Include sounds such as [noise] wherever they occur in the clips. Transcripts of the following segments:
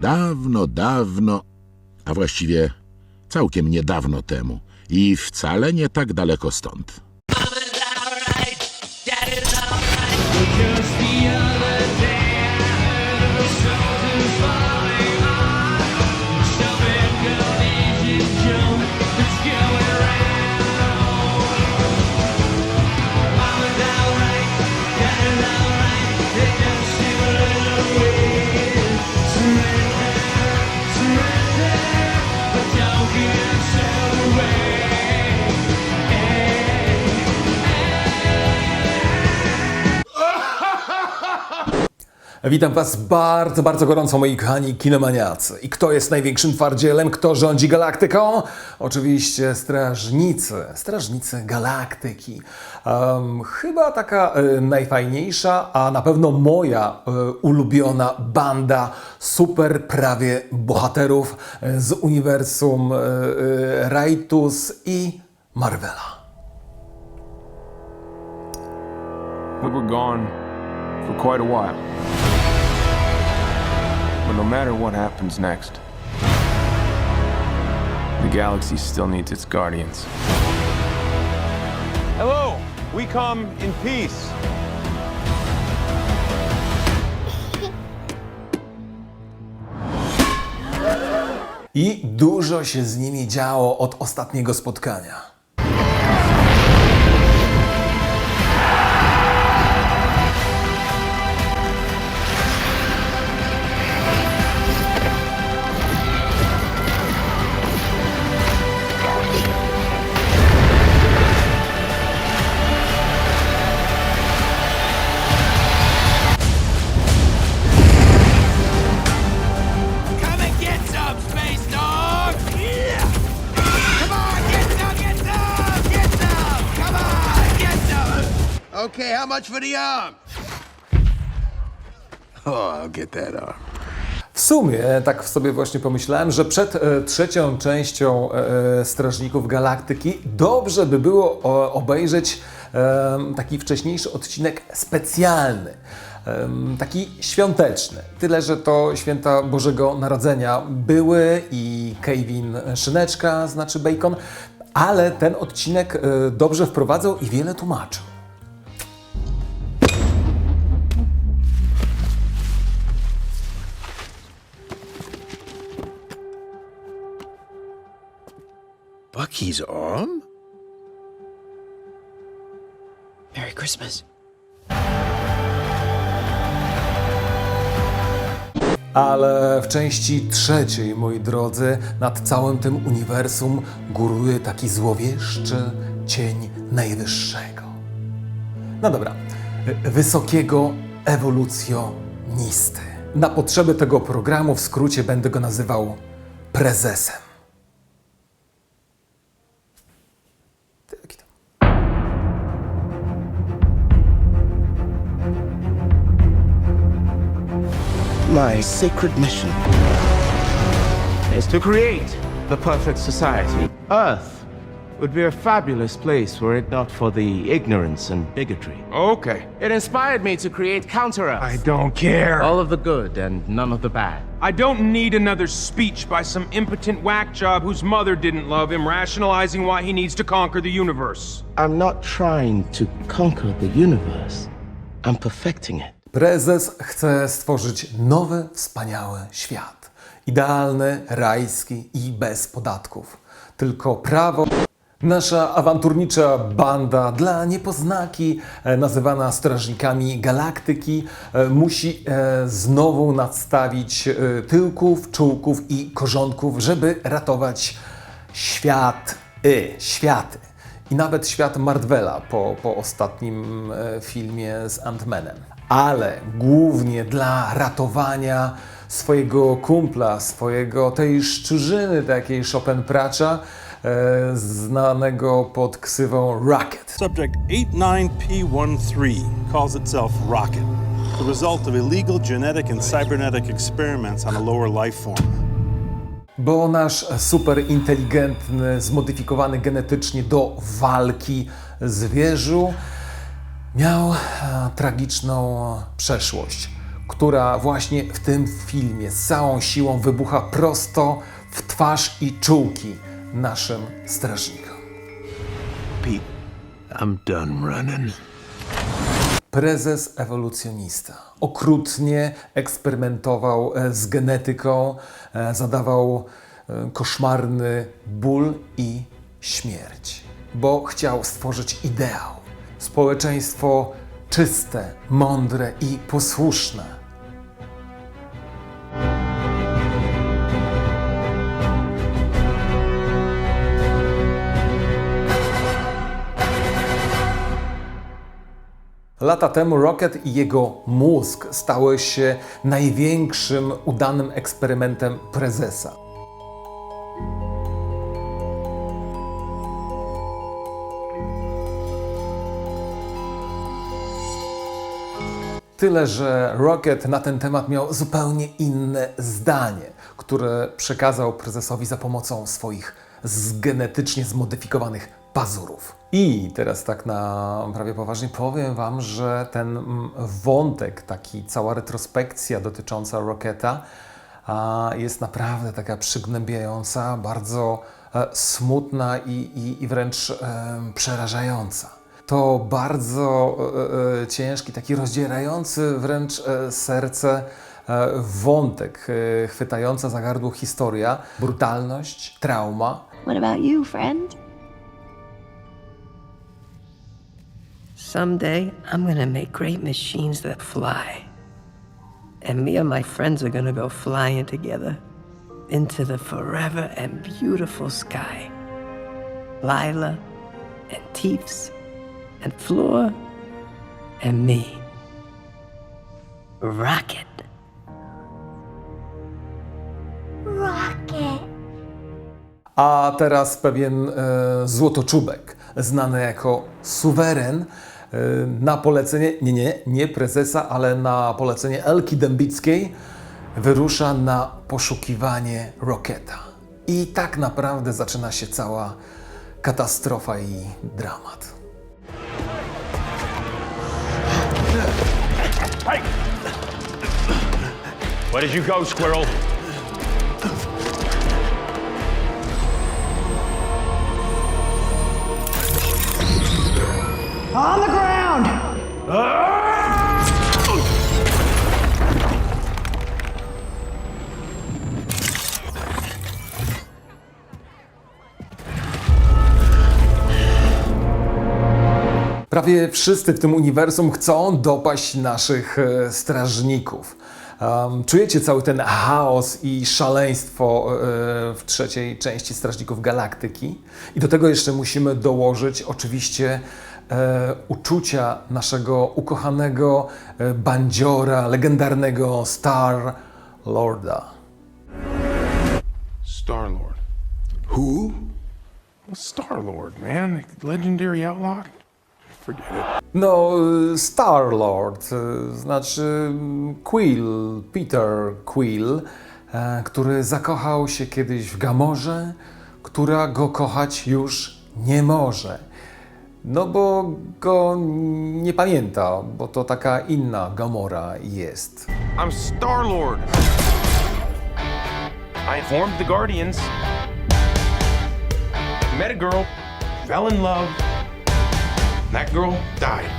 Dawno, dawno, a właściwie całkiem niedawno temu. I wcale nie tak daleko stąd. Witam Was bardzo, bardzo gorąco, moi kochani kinomaniacy. I kto jest największym twardzielem? Kto rządzi galaktyką? Oczywiście strażnicy, strażnicy galaktyki. Em, chyba taka e, najfajniejsza, a na pewno moja e, ulubiona banda super prawie bohaterów e, z uniwersum e, e, Raitus i Marvela. We were gone for quite a while. But no matter what happens next, the galaxy still needs its guardians. Hello, we come in peace. I dużo się z nimi działo od ostatniego spotkania. Much for the arm? Oh, I'll get that arm. W sumie, tak sobie właśnie pomyślałem, że przed e, trzecią częścią e, Strażników Galaktyki dobrze by było o, obejrzeć e, taki wcześniejszy odcinek specjalny. Taki świąteczny. Tyle, że to święta Bożego Narodzenia były i Kevin Szyneczka, znaczy Bacon, ale ten odcinek e, dobrze wprowadzał i wiele tłumaczył. Bucky's arm? Merry Christmas. Ale w części trzeciej, moi drodzy, nad całym tym uniwersum góruje taki złowieszczy cień Najwyższego. No dobra, wysokiego ewolucjonisty. Na potrzeby tego programu w skrócie będę go nazywał prezesem. My sacred mission is to create the perfect society. Earth would be a fabulous place were it not for the ignorance and bigotry. Okay. It inspired me to create Counter Earth. I don't care. All of the good and none of the bad. I don't need another speech by some impotent whack job whose mother didn't love him, rationalizing why he needs to conquer the universe. I'm not trying to conquer the universe. I'm perfecting it. Prezes chce stworzyć nowy, wspaniały świat. Idealny, rajski i bez podatków. Tylko prawo. Nasza awanturnicza banda dla niepoznaki, e, nazywana Strażnikami Galaktyki, e, musi e, znowu nadstawić tyłków, czułków i korzonków, żeby ratować świat, światy. I nawet świat Marvela po, po ostatnim e, filmie z Ant-Manem. Ale głównie dla ratowania swojego kumpla, swojego tej szczurzyny takiej Chopin-Pracza, e, znanego pod ksywą Rocket. Subject 89P13 calls itself Rocket, the result of illegal genetic and cybernetic experiments on a lower life form. Bo nasz superinteligentny, zmodyfikowany genetycznie do walki zwierzu miał e, tragiczną przeszłość. która właśnie w tym filmie z całą siłą wybucha prosto w twarz i czułki naszym strażnikom. Pete, I'm done running. Prezes ewolucjonista okrutnie eksperymentował e, z genetyką, e, zadawał e, koszmarny ból i śmierć, bo chciał stworzyć ideał. Społeczeństwo czyste, mądre i posłuszne. Lata temu Rocket i jego mózg stały się największym udanym eksperymentem prezesa. Tyle, że Rocket na ten temat miał zupełnie inne zdanie, które przekazał prezesowi za pomocą swoich zgenetycznie zmodyfikowanych pazurów. I teraz tak na prawie poważnie powiem Wam, że ten mm, wątek, taki cała retrospekcja dotycząca Rocketa jest naprawdę taka przygnębiająca, bardzo e, smutna i, i, i wręcz e, przerażająca to bardzo e, e, ciężki, taki rozdzierający wręcz e, serce e, wątek, e, chwytająca za gardło historia, brutalność, trauma. What about you, friend? Someday, I'm gonna make great machines that fly. And me and my friends are gonna go flying together into the forever and beautiful sky. Lila and Teefs and Flora and me. Rocket. Rocket. A teraz pewien e, złotoczubek, znany jako suweren, na polecenie, nie, nie, nie prezesa, ale na polecenie Elki Dębickiej, wyrusza na poszukiwanie Rocketa. I tak naprawdę zaczyna się cała katastrofa i dramat. Where did you go, squirrel? Prawie wszyscy w tym uniwersum chcą dopaść naszych e, strażników. Czujecie cały ten chaos i szaleństwo e, w trzeciej części Strażników Galaktyki. I do tego jeszcze musimy dołożyć oczywiście e, uczucia naszego ukochanego bandziora, legendarnego Star Lorda. Star Lord. Who? Star Lord, man. Legendary outlaw. Forget it. No, Star Lord, y, znaczy mm, Quill, Peter Quill, e, który zakochał się kiedyś w Gamorze, która go kochać już nie może. No bo go nie pamięta, bo to taka inna Gamora jest. I'm Star Lord. I informed the Guardians. Met a girl, fell in love. That girl died,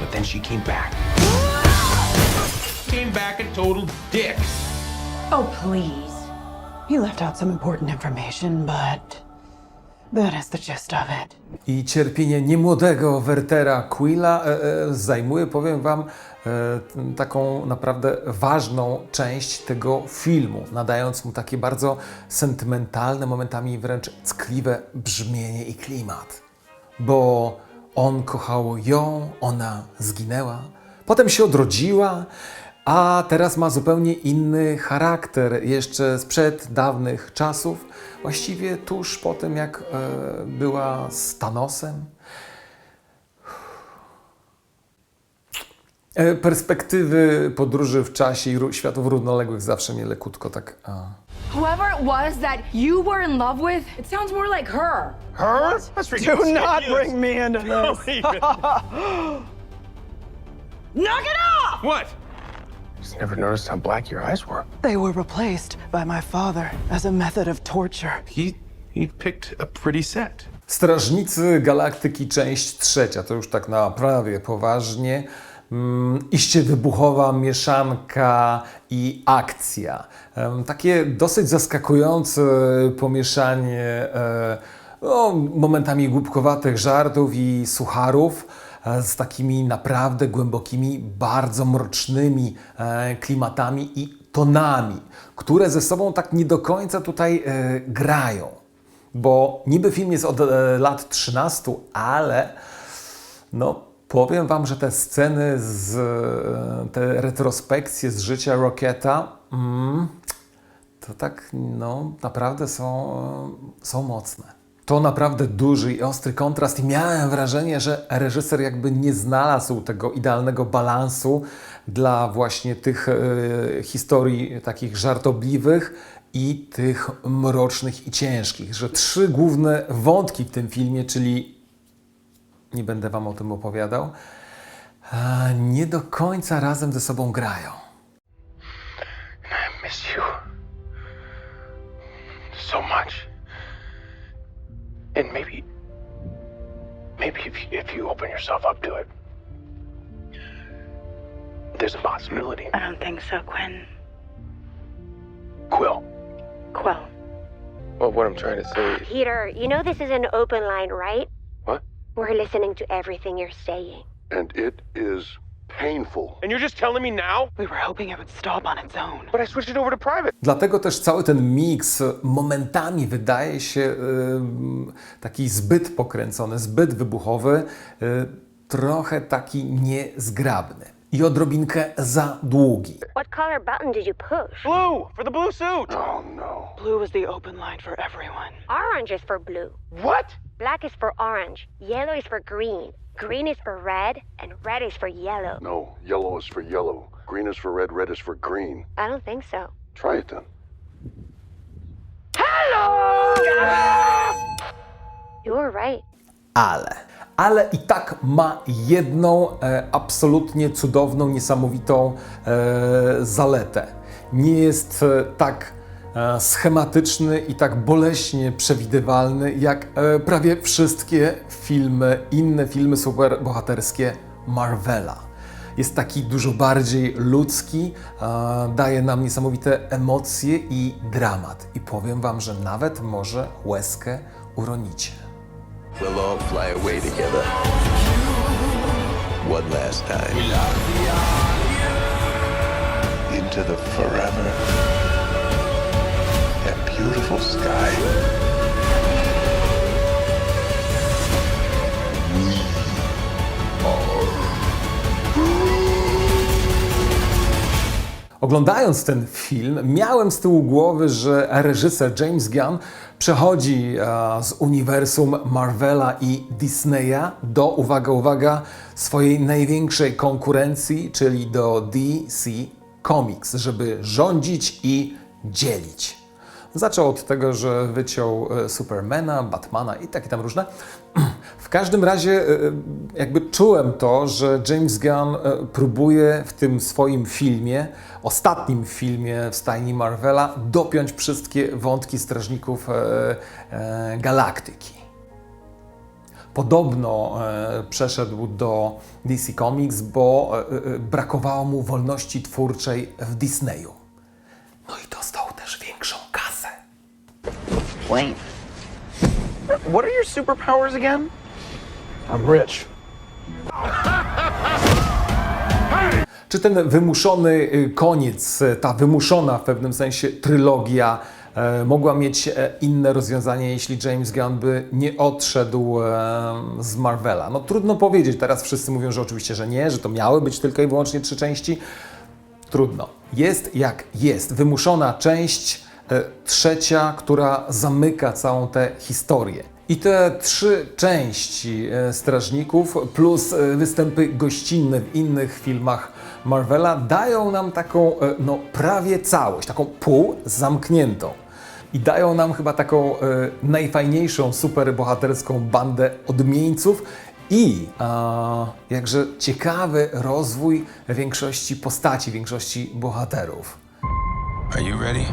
but then she came back. Came back a total dick. Oh, please. He left out some important information, but that is the gist of it. I cierpienie niemłodego Wertera Quilla e, e, zajmuje, powiem Wam, e, t- taką naprawdę ważną część tego filmu, nadając mu takie bardzo sentymentalne, momentami wręcz ckliwe brzmienie i klimat. Bo on kochał ją, ona zginęła, potem się odrodziła, a teraz ma zupełnie inny charakter, jeszcze sprzed dawnych czasów, właściwie tuż po tym, jak e, była z Thanosem. E, perspektywy podróży w czasie i światów równoległych zawsze mnie lekutko tak... A. Whoever it was that you were in love with, it sounds more like her. Her? That's ridiculous. Do not bring me into [laughs] this. [laughs] Knock it off! What? Just never noticed how black your eyes were. They were replaced by my father as a method of torture. He he picked a pretty set. Strażnicy Galaktyki, część trzecia. To już tak na prawie poważnie. Mm, Iście wybuchowa mieszanka i akcja. Takie dosyć zaskakujące pomieszanie e, no, momentami głupkowatych żartów i sucharów e, z takimi naprawdę głębokimi, bardzo mrocznymi e, klimatami i tonami, które ze sobą tak nie do końca tutaj grają. Bo niby film jest od lat 13, ale no powiem wam, że te sceny z e, te retrospekcje z życia Rocketa mm, to tak no naprawdę są, e, są mocne. To naprawdę duży i ostry kontrast i miałem wrażenie, że reżyser jakby nie znalazł tego idealnego balansu dla właśnie tych e, historii takich żartobliwych i tych mrocznych i ciężkich, że trzy główne wątki w tym filmie, czyli nie będę wam o tym opowiadał, a, nie do końca razem ze sobą grają. I miss you so much. And maybe, maybe if you, if you open yourself up to it, there's a possibility. I don't think so, Quinn. Quill. Quill. Well, what I'm trying to say. Peter, you know this is an open line, right? We're listening to everything you're saying. And it is painful. And you're just telling me now? We were hoping it would stop on its own. But I switched it over to private. Dlatego też cały ten miks momentami wydaje się ym, taki zbyt pokręcony, zbyt wybuchowy, y, trochę taki niezgrabny i odrobinkę za długi. What color button did you push? Blue for the blue suit. Oh no. Blue is the open line for everyone. Orange is for blue. What? Black is for orange. Yellow is for green. Green is for red. And red is for yellow. No, yellow is for yellow. Green is for red, red is for green. I don't think so. Try it then. You were right. ale. Ale i tak ma jedną e, absolutnie cudowną, niesamowitą e, zaletę. Nie jest e, tak schematyczny i tak boleśnie przewidywalny jak e, prawie wszystkie filmy, inne filmy superbohaterskie Marvela. Jest taki dużo bardziej ludzki, e, daje nam niesamowite emocje i dramat. I powiem wam, że nawet może łezkę uronicie. We'll all fly away together. One last time. Into the forever beautiful sky. Oglądając ten film, miałem z tyłu głowy, że reżyser James Gunn przechodzi e, z uniwersum Marvela i Disneya do, uwaga, uwaga, swojej największej konkurencji, czyli do DC Comics, żeby rządzić i dzielić. Zaczął od tego, że wyciął e, Supermana, Batmana i takie tam różne. [clears throat] W każdym razie e, jakby czułem to, że James Gunn e, próbuje w tym swoim filmie, ostatnim filmie w stajni Marvela, dopiąć wszystkie wątki strażników e, e, galaktyki. Podobno e, przeszedł do DC Comics, bo e, e, brakowało mu wolności twórczej w Disneyu. No i kasę. Plane. What are your superpowers again? I'm rich. Czy ten wymuszony y, koniec, y, ta wymuszona w pewnym sensie trylogia e, mogła mieć e, inne rozwiązanie, jeśli James Gunn by nie odszedł e, z Marvela? No trudno powiedzieć. Teraz wszyscy mówią, że oczywiście, że nie, że to miały być tylko i wyłącznie trzy części. Trudno. Jest jak jest. Wymuszona część, trzecia, która zamyka całą tę historię. I te trzy części e, Strażników plus e, występy gościnne w innych filmach Marvela dają nam taką e, no, prawie całość, taką pół zamkniętą. I dają nam chyba taką e, najfajniejszą superbohaterską bandę odmieńców i e, jakże ciekawy rozwój większości postaci, większości bohaterów. Are you ready?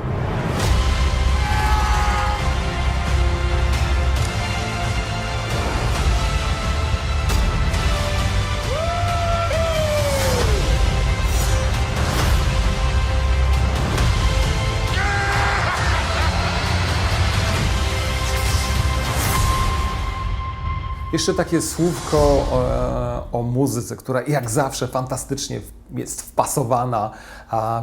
Jeszcze takie słówko e, o muzyce, która jak zawsze fantastycznie jest wpasowana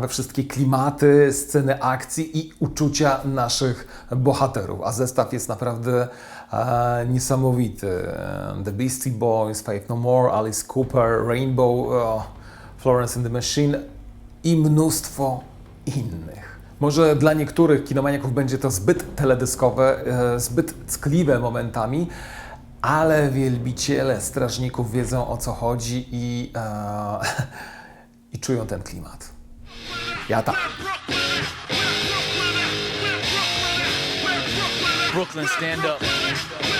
we wszystkie klimaty, sceny akcji i uczucia naszych bohaterów. A zestaw jest naprawdę e, niesamowity. The Beastie Boys, Faith No More, Alice Cooper, Rainbow, e, Florence and the Machine i mnóstwo innych. Może dla niektórych kinomaniaków będzie to zbyt teledyskowe, zbyt ckliwe momentami, ale wielbiciele strażników wiedzą o co chodzi i, e, [laughs] i czują ten klimat. Ja tak. Brooklyn, stand up.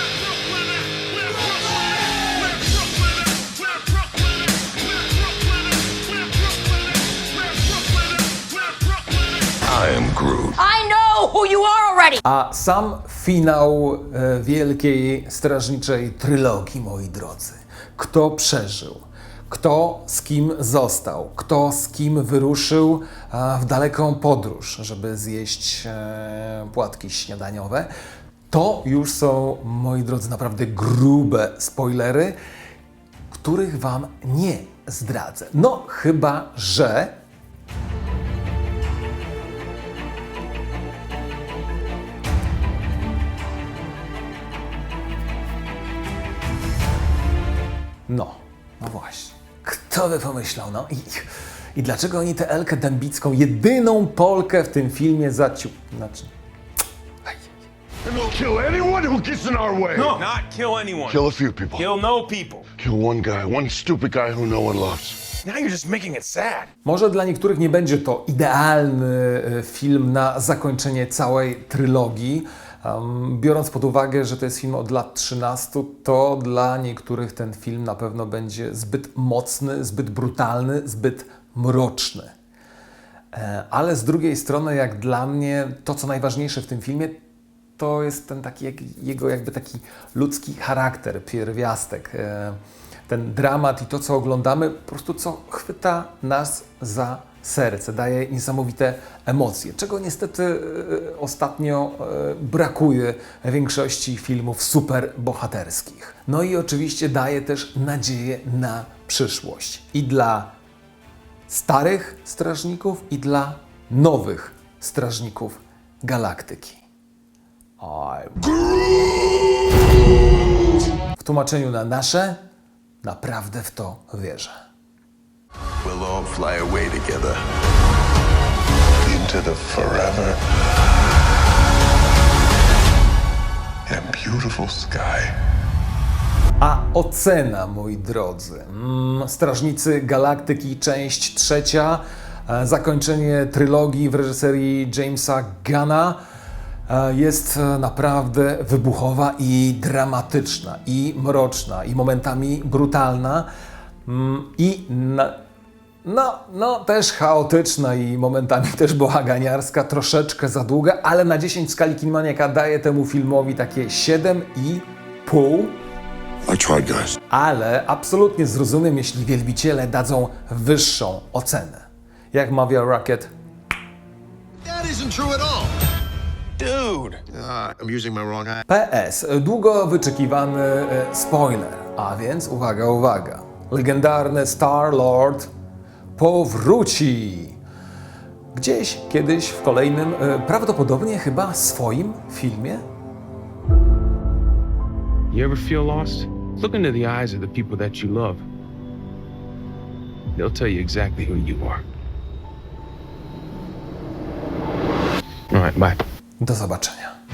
Am Groot. I know who you are already! A sam finał e, wielkiej strażniczej trylogii, moi drodzy. Kto przeżył? Kto z kim został? Kto z kim wyruszył e, w daleką podróż, żeby zjeść e, płatki śniadaniowe? To już są, moi drodzy, naprawdę grube spoilery, których Wam nie zdradzę. No, chyba że No, no właśnie. Kto by pomyślał, no i, i dlaczego oni tę Elkę Dębicką, jedyną Polkę w tym filmie zaciu... Znaczy, kill anyone who gets in our way. No, not kill anyone. Kill a few people. Kill no people. Kill one guy, one stupid guy who no one loves. Now you're just making it sad. może dla niektórych nie będzie to idealny e, film na zakończenie całej trylogii. Biorąc pod uwagę, że to jest film od lat 13, to dla niektórych ten film na pewno będzie zbyt mocny, zbyt brutalny, zbyt mroczny. E, Ale z drugiej strony, jak dla mnie, to co najważniejsze w tym filmie, to jest ten taki, jego jakby taki ludzki charakter, pierwiastek. E, Ten dramat i to, co oglądamy, po prostu co chwyta nas za serce, daje niesamowite emocje, czego niestety e, ostatnio e, brakuje większości filmów superbohaterskich. No i oczywiście daje też nadzieję na przyszłość i dla starych strażników i dla nowych strażników galaktyki. W tłumaczeniu na nasze naprawdę w to wierzę. We'll all fly away together. Into the forever and beautiful sky. A ocena, moi drodzy. Mm, Strażnicy Galaktyki, część trzecia. E, Zakończenie trylogii w reżyserii Jamesa Gunna e, jest e, naprawdę wybuchowa i dramatyczna, i mroczna, i momentami brutalna, mm, i na, no, no też chaotyczna i momentami też bałaganiarska, troszeczkę za długa, ale na 10 w skali Kinemaniaka daje temu filmowi takie 7,5 I tried, guys. ale absolutnie zrozumiem, jeśli wielbiciele dadzą wyższą ocenę. Jak mawia Rocket, That isn't true at all. PS, długo wyczekiwany e, spoiler, a więc uwaga, uwaga. Legendarny Star-Lord powróci. Gdzieś kiedyś w kolejnym, e, prawdopodobnie chyba swoim filmie. You ever feel lost? Look into the eyes of the people that you love. They'll tell you exactly who you are. All right, bye. Do zobaczenia.